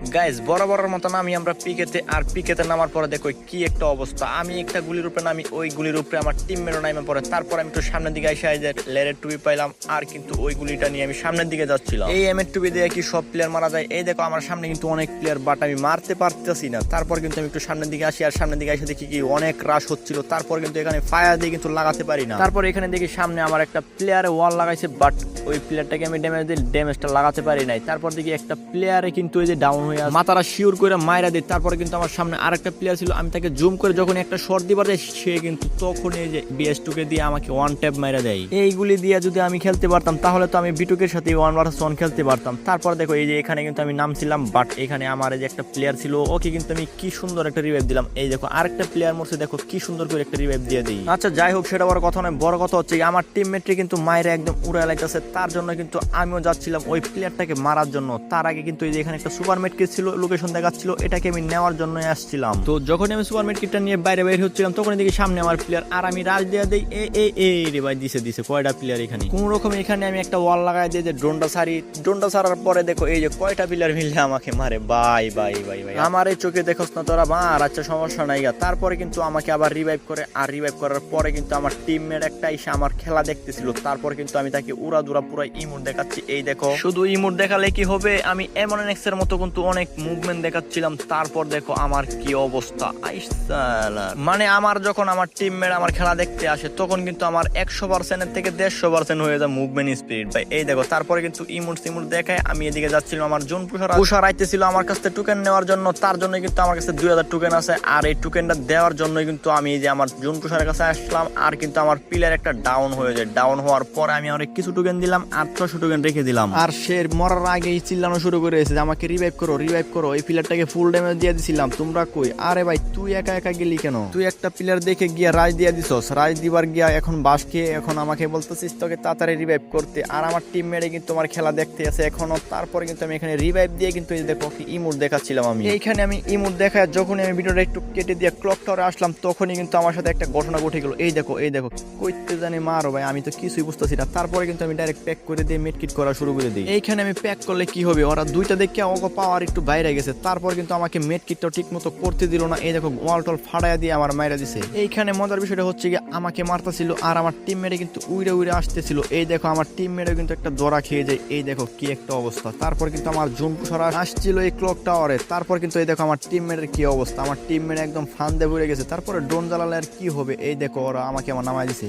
Guys বরাবরের মতন আমি আমরা পিকেতে আর পিকেতে নামার পরে দেখো কি একটা অবস্থা। আমি একটা গুলির উপরে নামি, ওই গুলির উপরে আমার টিম মেরো নামে পড়ে তারপর আমি একটু সামনের দিকে এসে যে লেরের টুপি পাইলাম, আর কিন্তু ওই গুলিটা নিয়ে আমি সামনের দিকে যাচ্ছিলাম। এই এম এর টুপি দিয়ে কি সব প্লেয়ার মারা যায়? এই দেখো আমার সামনে কিন্তু অনেক প্লেয়ার বাট আমি মারতে পারতেছি না। তারপর কিন্তু আমি একটু সামনের দিকে আসি, আর সামনের দিকে এসে দেখি কি অনেক রাশ হচ্ছিল। তারপর কিন্তু এখানে ফায়ার দিয়ে কিন্তু লাগাতে পারি না। তারপর এখানে দেখি সামনে আমার একটা প্লেয়ারে ওয়াল লাগাইছে বাট ওই প্লেয়ারটাকে আমি ড্যামেজ দিই ড্যামেজটা লাগাতে পারি নাই। তারপর দেখি একটা প্লেয়ারে কিন্তু ওই যে ডাউন হয়ে আছে। মাথারা শিওর করে মাইরা দিই তারপরে কিন্তু আমার সামনে আরেকটা প্লেয়ার ছিল আমি তাকে জুম করে যখন একটা শর্ট দিবার যাই সে কিন্তু তখন এই যে বিএস টুকে দিয়ে আমাকে ওয়ান ট্যাপ মাইরা দেয়। এইগুলি দিয়ে যদি আমি খেলতে পারতাম তাহলে তো আমি বিটুকের সাথে ওয়ান ভার্সেস ওয়ান খেলতে পারতাম। তারপর দেখো এই যে এখানে কিন্তু আমি নামছিলাম বাট এখানে আমার এই যে একটা প্লেয়ার ছিল ওকে কিন্তু আমি কি সুন্দর একটা রিভাইভ দিলাম। এই দেখো আরেকটা প্লেয়ার মরছে দেখো কি সুন্দর করে একটা রিভাইভ দিয়ে দিই। আচ্ছা যাই হোক সেটা বড় কথা নয় বড় কথা হচ্ছে আমার টিমমেটটি কিন্তু মায়ের একদম উড়ে লাইতেছে। তার জন্য কিন্তু আমিও যাচ্ছিলাম ওই প্লেয়ারটাকে মারার জন্য। তার আগে কিন্তু এই যে এখানে একটা সুপার ছিল লোকেশন দেখাচ্ছিল এটাকে আমি নেওয়ার জন্য আসছিলাম। তো যখন আমি সুপার নিয়ে বাইরে বের হচ্ছিলাম তখন দেখি সামনে আমার প্লেয়ার আর আমি রাজ দেওয়া দেই এ এ এ রে ভাই দিছে দিছে কয়টা প্লেয়ার এখানে? কোন রকম এখানে আমি একটা ওয়াল লাগাই দিয়ে যে ড্রোনটা সারি ড্রোনটা সারার পরে দেখো এই যে কয়টা প্লেয়ার মিললে আমাকে মারে। Bye bye bye bye. আমার এই চোখে দেখোস না তোরা মার আচ্ছা সমস্যা নাই গা। তারপরে কিন্তু আমাকে আবার রিভাইভ করে আর রিভাইভ করার পরে কিন্তু আমার টিমমেট একটা এসে আমার খেলা দেখতেছিল। তারপর কিন্তু আমি তাকে উড়া দুরা পুরো ইমোট দেখাচ্ছি। এই দেখো। শুধু ইমোট দেখালে কি হবে? আমি এমন এক্সের মতো কিন্তু অনেক মুভমেন্ট দেখাচ্ছিলাম, তারপর দেখো আমার কি অবস্থা। মানে আমার যখন আমার টিমমেট আমার খেলা দেখতে আসে, তখন কিন্তু আমার একশো পার্সেন্টের থেকে দেড়শো পার্সেন্ট হয়ে যায় মুভমেন্ট স্পিড ভাই, এই দেখো, তারপরে কিন্তু ইমুট সিমোট দেখায়, আমি এদিকে যাচ্ছিলাম, আমার জোন পুষার পুষার আইতেছিল আমার কাছ থেকে টুকেন নেওয়ার জন্য, তার জন্য কিন্তু আমার কাছে দুই হাজার টুকেন আছে, আর এই টুকেনটা দেওয়ার জন্যই কিন্তু আমি এই যে আমার জোন পুষারের কাছে আসলাম, আর কিন্তু আমার পিলার একটা ডাউন হয়ে যায়। ডাউন হওয়ার পরে আমি অনেক কিছু টুকেন দিলাম, আর ছশো টুকেন রেখে দিলাম। আর সে মরার আগেই চিল্লানো শুরু করে এসেছে আমাকে রিভাইভ করো রিভাইভ করো এই প্লেয়ারটাকে ফুল ড্যামেজ দিয়ে দিছিলাম। তোমরা কই? আরে ভাই তুই একা একা গেলি কেন? তুই একটা প্লেয়ার দেখে গিয়া রাজ দিয়ে দিছস। রাজ দিবার গিয়া এখন বাস খেয়ে এখন আমাকে বলতেছিস তোকে তাড়াতাড়ি রিভাইভ করতে। আর আমার টিম মেরে কিন্তু আমার খেলা দেখতে আছে এখনও। তারপরে কিন্তু আমি এখানে রিভাইভ দিয়ে কিন্তু এই দেখো কি ইমোট দেখাচ্ছিলাম আমি। এইখানে আমি ইমোট দেখা যখনই আমি ভিডিওটা একটু কেটে দিয়ে ক্লক টাওয়ারে আসলাম তখনই কিন্তু আমার সাথে একটা ঘটনা ঘটে গেল। এই দেখো এই দেখো। কইতে জানি মারো ভাই আমি তো কিছুই বুঝতেছি না। তারপরে কিন্তু আমি ডাইরেক্ট প্যাক করে দিয়ে মেডকিট করা শুরু করে দিই। এইখানে আমি প্যাক করলে কি হবে? ওরা দুইটা দেখে আমাকে পাওয়ার একটু বাইরে গেছে। তারপর কিন্তু আমাকে মেডকিটটা ঠিক মতো করতে দিল না। এই দেখো ওয়াল টল ফাড়াইয়া দিয়ে আমার মাইরা দিছে। এইখানে মজার বিষয়টা হচ্ছে কি আমাকে মারতেছিল আর আমার টিম মেরে কিন্তু উইরে উইরে আসতেছিল। এই দেখো, আমার টিম মেরে কিন্তু একটা দরা খেয়ে যায়। এই দেখো, কি একটা অবস্থা। তারপর কিন্তু আমার জুন সরা আসছিল এই ক্লক টাওয়ারে তারপর কিন্তু এই দেখো, আমার টিম মেরের কি অবস্থা? আমার টিম মেরে একদম ফান্দে ভরে গেছে। তারপরে ড্রোন জ্বালালে আর কি হবে? এই দেখো, ওরা আমাকে আমার নামাই দিছে।